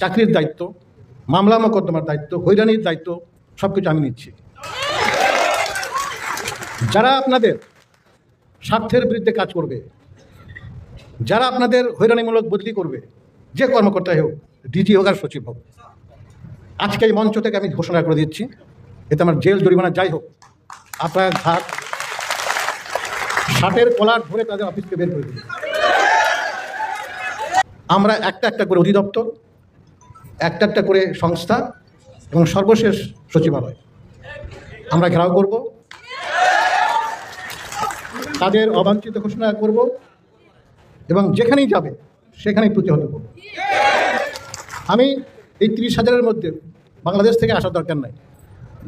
চাকরির দায়িত্ব, মামলা মোকদ্দমার দায়িত্ব, হয়রানির দায়িত্ব সব কিছু আমি নিচ্ছি। যারা আপনাদের স্বার্থের বিরুদ্ধে কাজ করবে, যারা আপনাদের হয়রানিমূলক বদলি করবে, যে কর্মকর্তাই হোক, ডিজি হোক আর সচিব হোক, আজকে এই মঞ্চ থেকে আমি ঘোষণা করে দিচ্ছি, এতে আমার জেল জরিমানা যাই হোক, আপনার ঘাট ষাটের কলার ধরে তাদের অফিসকে বের করে দিবে আমরা একটা একটা করে অধিদপ্তর একটা একটা করে সংস্থা এবং সর্বশেষ সচিবালয়। আমরা ঘেরাও করব। তাদের অবাঞ্ছিত ঘোষণা করব এবং যেখানেই যাবে, সেখানেই প্রতিহত করব। আমি এই তিরিশ হাজারের মধ্যে বাংলাদেশ থেকে আসার দরকার নাই।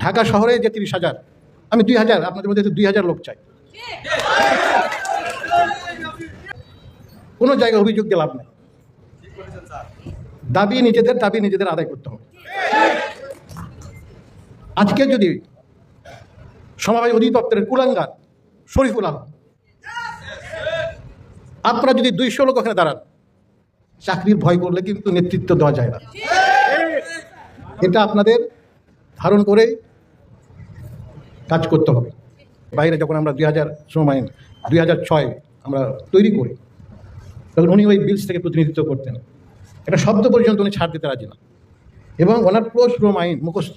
ঢাকা শহরে যে তিরিশ হাজার, আমি দুই হাজার, আপনাদের মধ্যে দুই হাজার লোক চাই। কোনো জায়গায় অভিযোগ দিয়ে লাভ নেই। দাবি নিজেদের দাবি নিজেদের আদায় করতে হবে। আজকে যদি সমবায় অধিদপ্তরের কুলাঙ্গার শরীফুল আলম, আপনারা যদি দুইশো লোক ওখানে দাঁড়ান, চাকরির ভয় করলে কিন্তু নেতৃত্ব দেওয়া যায় না। এটা আপনাদের ধারণ করে কাজ করতে হবে। বাইরে যখন আমরা দুই হাজার সময় দুই হাজার ছয় আমরা তৈরি করি, তখন উনি ওই বিলস থেকে প্রতিনিধিত্ব করতেন। একটা শব্দ পর্যন্ত উনি ছাড় দিতে রাজি না। এবং ওনার পুরো শ্রম আইন মুখস্থ।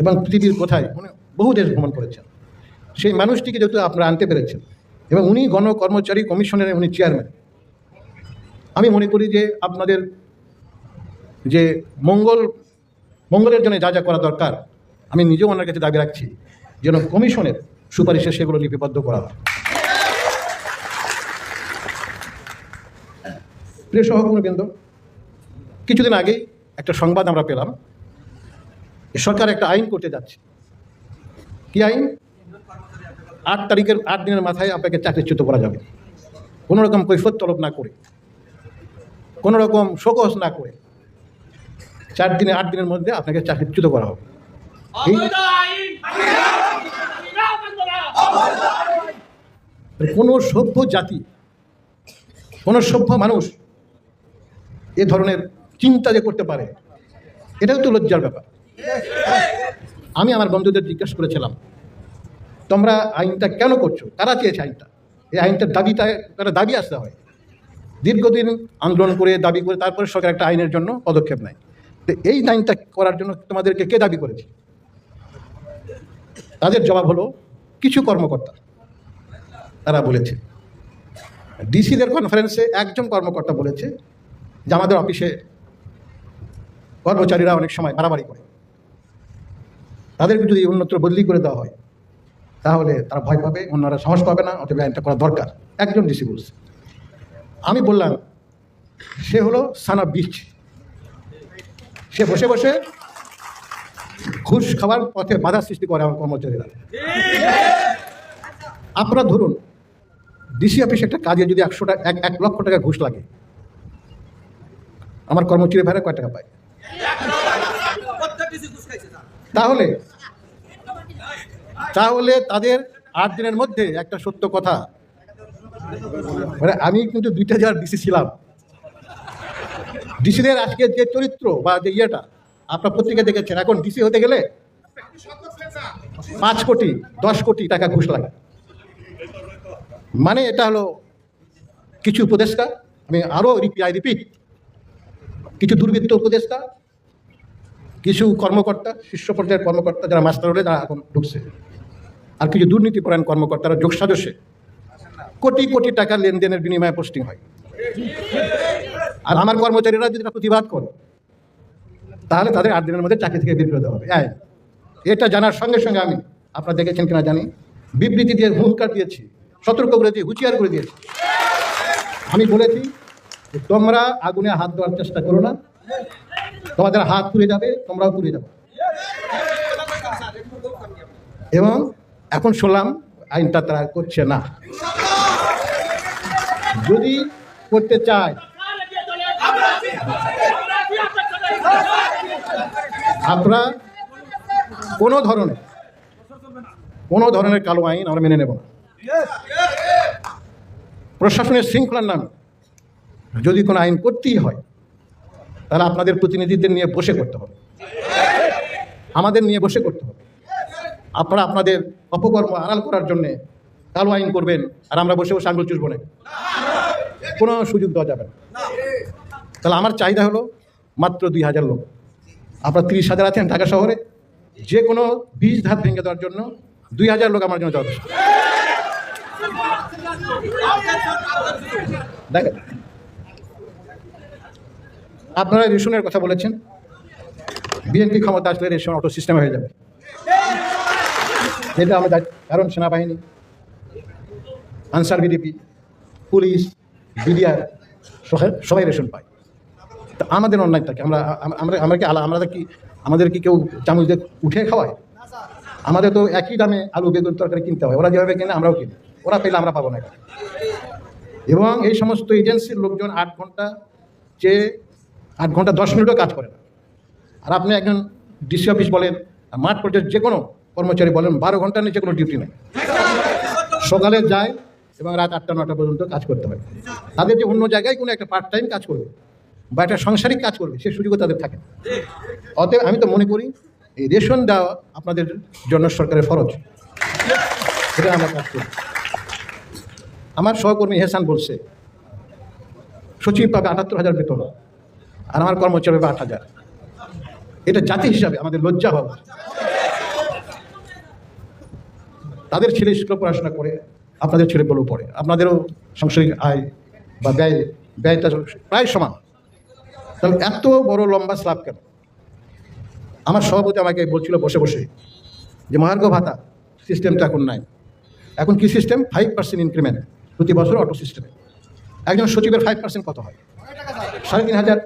এবং পৃথিবীর কোথায়? উনি বহু দেশ ভ্রমণ করেছেন। সেই মানুষটিকে যেহেতু আপনারা আনতে পেরেছেন, এবং উনি গণকর্মচারী কমিশনের উনি চেয়ারম্যান। আমি মনে করি যে আপনাদের যে মঙ্গল, মঙ্গলের জন্য যা যা করা দরকার, আমি নিজেও ওনার কাছে দাবি রাখছি, যেন কমিশনের সুপারিশে সেগুলো লিপিবদ্ধ করা হয়। প্রিয় সহকর্মীবৃন্দ কিছুদিন আগেই একটা সংবাদ আমরা পেলাম সরকার একটা আইন করতে যাচ্ছে। কি আইন? আট তারিখের আট দিনের মাথায় আপনাকে চাকরিচ্যুত করা যাবে। কোনো রকম কৈফত তলব না করে কোনো রকম শোকস না করে চার দিনে আট দিনের মধ্যে আপনাকে চাকরিচ্যুত করা হবে। এই অবৈধ আইন! না বন্ধুরা কোনো সভ্য জাতি কোনো সভ্য মানুষ এ ধরনের চিন্তা যে করতে পারে এটাও তো লজ্জার ব্যাপার। আমি আমার বন্ধুদের জিজ্ঞেস করেছিলাম, তোমরা আইনটা কেন করছ? কারা চেয়েছে আইনটা? এই আইনটার দাবিটা একটা দাবি আসতে হয়। দীর্ঘদিন আন্দোলন করে, দাবি করে, তারপরে সরকার একটা আইনের জন্য পদক্ষেপ নেয়। তো এই আইনটা করার জন্য তোমাদেরকে কে দাবি করেছে? তাদের জবাব হলো, কিছু কর্মকর্তা। তারা বলেছে, ডিসিদের কনফারেন্সে একজন কর্মকর্তা বলেছে যে আমাদের অফিসে কর্মচারীরা অনেক সময় বাড়াবাড়ি করে। তাদেরকে যদি অন্যত্র বদলি করে দেওয়া হয়, তাহলে তারা ভয় পাবে, অন্যরা সাহস পাবে না অথবা আইনটা করা দরকার। একজন ডিসি বলছে। আমি বললাম, সে হলো সানা বিচ। সে বসে বসে ঘুষ খাওয়ার পথে বাধা সৃষ্টি করে আমার কর্মচারীরা। আপনারা ধরুন, ডিসি অফিসে একটা কাজে যদি একশো টাকা এক লক্ষ টাকা ঘুষ লাগে, আমার কর্মচারী ভাইরা কয় টাকা পায়? তাহলে তাহলে তাদের আট দিনের মধ্যে একটা সত্য কথা। মানে আমি কিন্তু দুইটা যার ডিসি ছিলাম। ডিসিদের আজকে যে চরিত্র বা যে ইয়েটা, আপনার পত্রিকা দেখেছেন। এখন ডিসি হতে গেলে পাঁচ কোটি, দশ কোটি টাকা ঘুষ লাগে। মানে এটা হলো কিছু উপদেষ্টা, আমি আরও আই রিপিট কিছু দুর্বৃত্ত উপদেষ্টা কিছু কর্মকর্তা শীর্ষ পর্যায়ের কর্মকর্তা যারা মাস্টার হলে তারা এখন ঢুকছে। আর কিছু দুর্নীতিপরায়ণ কর্মকর্তারা যোগ সাজসে। কোটি কোটি টাকা লেনদেনের বিনিময়ে পোস্টিং হয়। আর আমার কর্মচারীরা যদি প্রতিবাদ করে তাহলে তাদের আট দিনের মধ্যে চাকরি থেকে বের হবে। এই, এটা জানার সঙ্গে সঙ্গে আমি আপনারা দেখেছেন কিনা জানি বিবৃতি দিয়ে হুঙ্কার দিয়েছি সতর্ক করে দিয়ে হুঁচিয়ার করে দিয়েছি। আমি বলেছি তোমরা আগুনে হাত দেওয়ার চেষ্টা করো না। তোমাদের হাত পুড়ে যাবে, তোমরাও পুড়ে যাবে। এবং এখন শুনলাম আইনটা তারা করছে না। যদি করতে চায়, আমরা কোনো ধরনের কোনো ধরনের কালো আইন আমরা মেনে নেব না। প্রশাসনের শৃঙ্খলার নামে যদি কোনো আইন করতেই হয় তাহলে আপনাদের প্রতিনিধিদের নিয়ে বসে করতে হবে। আমাদের নিয়ে বসে করতে হবে। আপনারা আপনাদের অপকর্ম আড়াল করার জন্যে কালো আইন করবেন আর আমরা বসে বসে আঙুল চুষবো না। কোনো সুযোগ দেওয়া যাবে না। তাহলে আমার চাহিদা হলো মাত্র দুই হাজার লোক। আপনার তিরিশ হাজার আছেন ঢাকা শহরে। যে কোনো বীজ ধাপ ভেঙে দেওয়ার জন্য দুই হাজার লোক আমার জন্য যথেষ্ট। দেখেন আপনারা রেশনের কথা বলেছেন, বিএনপি ক্ষমতা আসলে রেশন অটো সিস্টেম হয়ে যাবে। এটা আমাদের কারণ সেনাবাহিনী, আনসার বিডিপি, পুলিশ, বিডিআর, সবাই রেশন পায়। তা আমাদের অন্যায়টাকে আমরা আমরা আমরা কি আমরা কি আমাদের কি কেউ চামচ দিয়ে উঠে খাওয়ায়? আমাদের তো একই দামে আলু, বেগুন তরকারি কিনতে হয়। ওরা যেভাবে কিনে, আমরাও কিনি। ওরা পেলে আমরা পাবো না এবং এই সমস্ত এজেন্সির লোকজন আট ঘণ্টা যে আট ঘণ্টা, দশ মিনিটও কাজ করে না। আর আপনি একজন ডিসি অফিস বলেন, মাঠ পর্যায়ে যে কোনো কর্মচারী বলেন, বারো ঘণ্টার নিচে কোনো ডিউটি নেই। সকালে যায় এবং রাত আটটা নটা পর্যন্ত কাজ করতে হয়। তাদের যে অন্য জায়গায় কোনো একটা পার্ট টাইম কাজ করবে বা একটা সাংসারিক কাজ করবে, সে সুযোগও তাদের থাকে অতএব আমি তো মনে করি, এই রেশন দেওয়া আপনাদের জন্য সরকারের ফরজ। সেটা আমরা কাজ করি। আমার সহকর্মী হেসান বলছে, সচিব পাবে আটাত্তর হাজার বেতন। আর আমার কর্মচারী পাবে আট হাজার। এটা জাতি হিসাবে আমাদের লজ্জা হওয়া। তাদের ছেলে স্কুলে পড়াশোনা করে, আপনাদের ছেলেগুলো পড়ে। আপনাদেরও সাংসারিক আয় বা ব্যয়, ব্যয়টা প্রায় সমান। তাহলে এত বড় লম্বা স্ল্যাব কেন? আমার সভাপতি আমাকে বলছিল বসে বসে যে, মহার্ঘ ভাতা সিস্টেম তো এখন নাই। এখন কি সিস্টেম ফাইভ পার্সেন্ট ইনক্রিমেন্ট প্রতি বছর অটো সিস্টেমে একজন সচিবের ফাইভ পার্সেন্ট কত হয়? সাড়ে তিন হাজার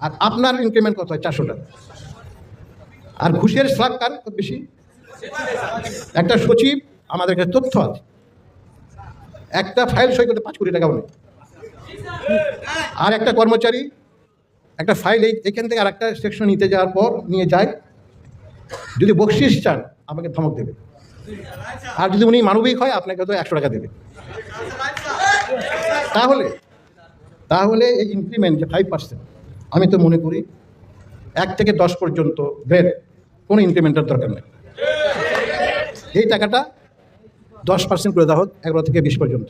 আর আপনার ইনক্রিমেন্ট কত হয়? চারশো টাকা। আর ঘুষের স্ল্যাব কার বেশি? একটা সচিব, আমাদের কাছে তথ্য আছে। একটা ফাইল সই করতে পাঁচ কোটি টাকাও নেই আর একটা কর্মচারী, একটা ফাইল এই এখান থেকে আর একটা সেকশন নিতে যাওয়ার পর নিয়ে যায়। যদি বকশিস চান, আমাকে ধমক দেবে। আর যদি উনি মানবিক হয়, আপনাকে তো একশো টাকা দেবে। তাহলে তাহলে এই ইনক্রিমেন্ট ফাইভ পার্সেন্ট আমি তো মনে করি এক থেকে দশ পর্যন্ত গ্রেড কোনো ইনক্রিমেন্টের দরকার নেই। এই টাকাটা দশ পার্সেন্ট করে দেওয়া হোক, এগারো থেকে বিশ পর্যন্ত।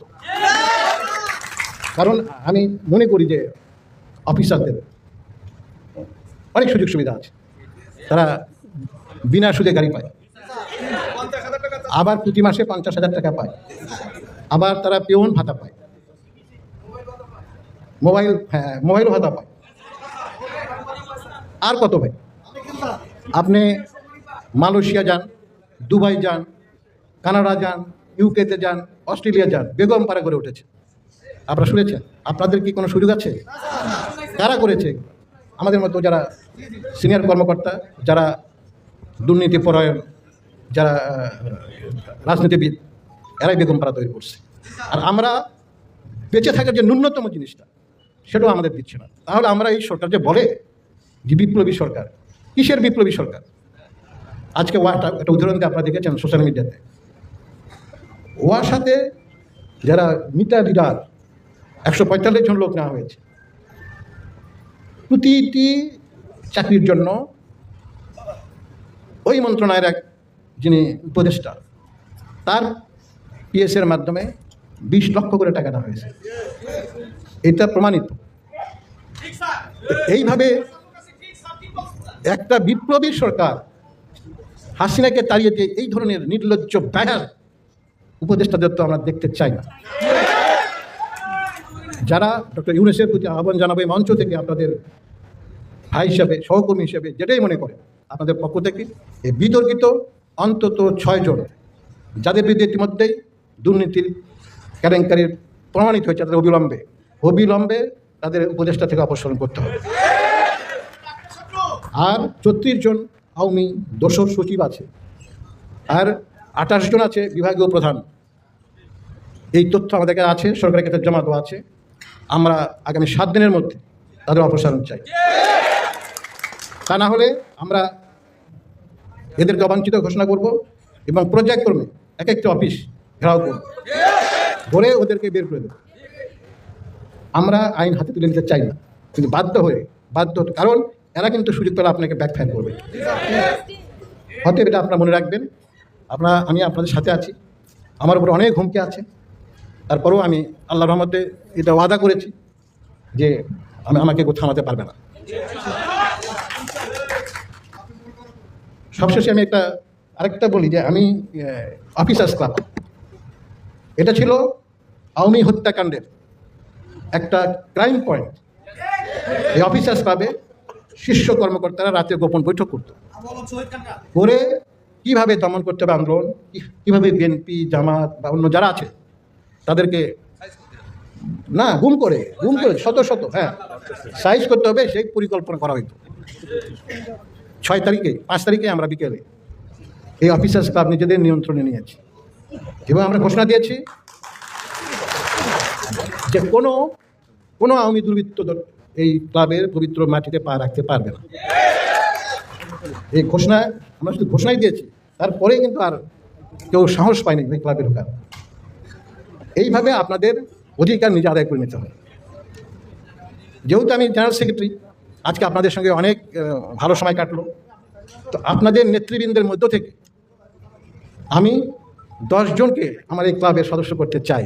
কারণ আমি মনে করি যে অফিসারদের অনেক সুযোগ সুবিধা আছে। তারা বিনা সুদে গাড়ি পায়। আবার প্রতি মাসে পঞ্চাশ হাজার টাকা পায়। আবার তারা পেওন ভাতা পায়। মোবাইল হ্যাঁ মোবাইল ভাতা পায়। আর কত ভাই? আপনি মালয়েশিয়া যান, দুবাই যান, কানাডা যান ইউকেতে যান, অস্ট্রেলিয়া যান, বেগম পাড়া করে উঠেছে। আপনারা শুনেছেন? আপনাদের কি কোনো সুযোগ আছে? কারা করেছে? আমাদের মতো যারা সিনিয়র কর্মকর্তা, যারা দুর্নীতি পরায়ণ, যারা রাজনীতিবিদ, এরাই বেগম পাড়া তৈরি করছে। আর আমরা বেঁচে থাকার যে ন্যূনতম জিনিসটা, সেটাও আমাদের দিচ্ছে না। তাহলে আমরা এই সরকার যে বলে যে বিপ্লবী সরকার। কিসের বিপ্লবী সরকার? আজকে ওয়াটা একটা উদাহরণ দিয়ে আপনারা দেখেছেন সোশ্যাল মিডিয়াতে ওয়ার সাথে যারা মিতা লিডার একশো পঁয়তাল্লিশ জন লোক নেওয়া হয়েছে। প্রতিটি চাকরির জন্য ওই মন্ত্রণালয়ের এক যিনি উপদেষ্টা, তার পিএসের মাধ্যমে বিশ লক্ষ করে টাকা দেওয়া হয়েছে। এটা প্রমাণিত। এইভাবে একটা বিপ্লবী সরকার হাসিনাকে তাড়িয়ে দিয়ে এই ধরনের নির্লজ্জ ব্যাঘাত উপদেষ্টাদের তো আমরা দেখতে চাই না। যারা ডক্টর ইউনেসের প্রতি আহ্বান জানাবে, মঞ্চ থেকে আপনাদের ভাই হিসাবে, সহকর্মী হিসেবে, যেটাই মনে করে আপনাদের পক্ষ থেকে এই বিতর্কিত অন্তত ছয়জন যাদের বিরুদ্ধে ইতিমধ্যেই দুর্নীতির কেলেঙ্কারির প্রমাণিত হয়েছে, তাদের অবিলম্বে অবিলম্বে তাদের উপদেষ্টা থেকে অপসারণ করতে হবে। আর চৌত্রিশ জন আওয়ামী দোসর সচিব আছে। আর আঠাশ জন আছে বিভাগীয় প্রধান। এই তথ্য আমাদের কাছে আছে, সরকারের কাছে জমা দেওয়া আছে। আমরা আগামী সাত দিনের মধ্যে তাদের অপসারণ চাই। তা না হলে আমরা এদেরকে অবাঞ্ছিত ঘোষণা করব এবং পর্যায়ক্রমে এক একটি অফিস ঘেরাও করব। ধরে ওদেরকে বের করে দেব। আমরা আইন হাতে তুলে নিতে চাই না। কিন্তু বাধ্য হয়ে, বাধ্য কারণ এরা কিন্তু সুযোগ পেলে আপনাকে ব্যাকফায়ার করবে। অতএব এটা আপনারা মনে রাখবেন। আপনারা, আমি আপনাদের সাথে আছি। আমার উপর অনেক হুমকি আছে। তারপরেও আমি আল্লাহ রহমতে এটা ওয়াদা করেছি যে আমি আমাকে কেউ থামাতে পারবে না। সবশেষে আমি একটা, আরেকটা বলি যে আমি অফিসার্স ক্লাব এটা ছিল আওয়ামী হত্যাকাণ্ডের একটা ক্রাইম পয়েন্ট এই অফিসার্স ক্লাবে শীর্ষ কর্মকর্তারা রাতে গোপন বৈঠক করতো। করে কীভাবে দমন করতে হবে আন্দোলন? কীভাবে বিএনপি জামাত বা অন্য যারা আছে, তাদেরকে না, গুম করে গুম করে, শত শত হ্যাঁ সাইজ করতে হবে, সেই পরিকল্পনা করা হইতো। ছয় তারিখে, পাঁচ তারিখে আমরা বিকেলে এই অফিসার্স ক্লাব নিজেদের নিয়ন্ত্রণে নিয়েছি এবং আমরা ঘোষণা দিয়েছি যে কোনো কোনো আওয়ামী দুর্বৃত্ত এই ক্লাবের পবিত্র মাটিতে পা রাখতে পারবে না। এই ঘোষণা, আমরা শুধু ঘোষণাই দিয়েছি, তারপরে কিন্তু আর কেউ সাহস পায়নি ওই ক্লাবে ঢোকার। এইভাবে আপনাদের অধিকার নিজে আদায় করে নিতে হবে। যেহেতু আমি জেনারেল সেক্রেটারি, আজকে আপনাদের সঙ্গে অনেক ভালো সময় কাটলো। তো আপনাদের নেতৃবৃন্দের মধ্য থেকে আমি দশজনকে আমার এই ক্লাবের সদস্য করতে চাই।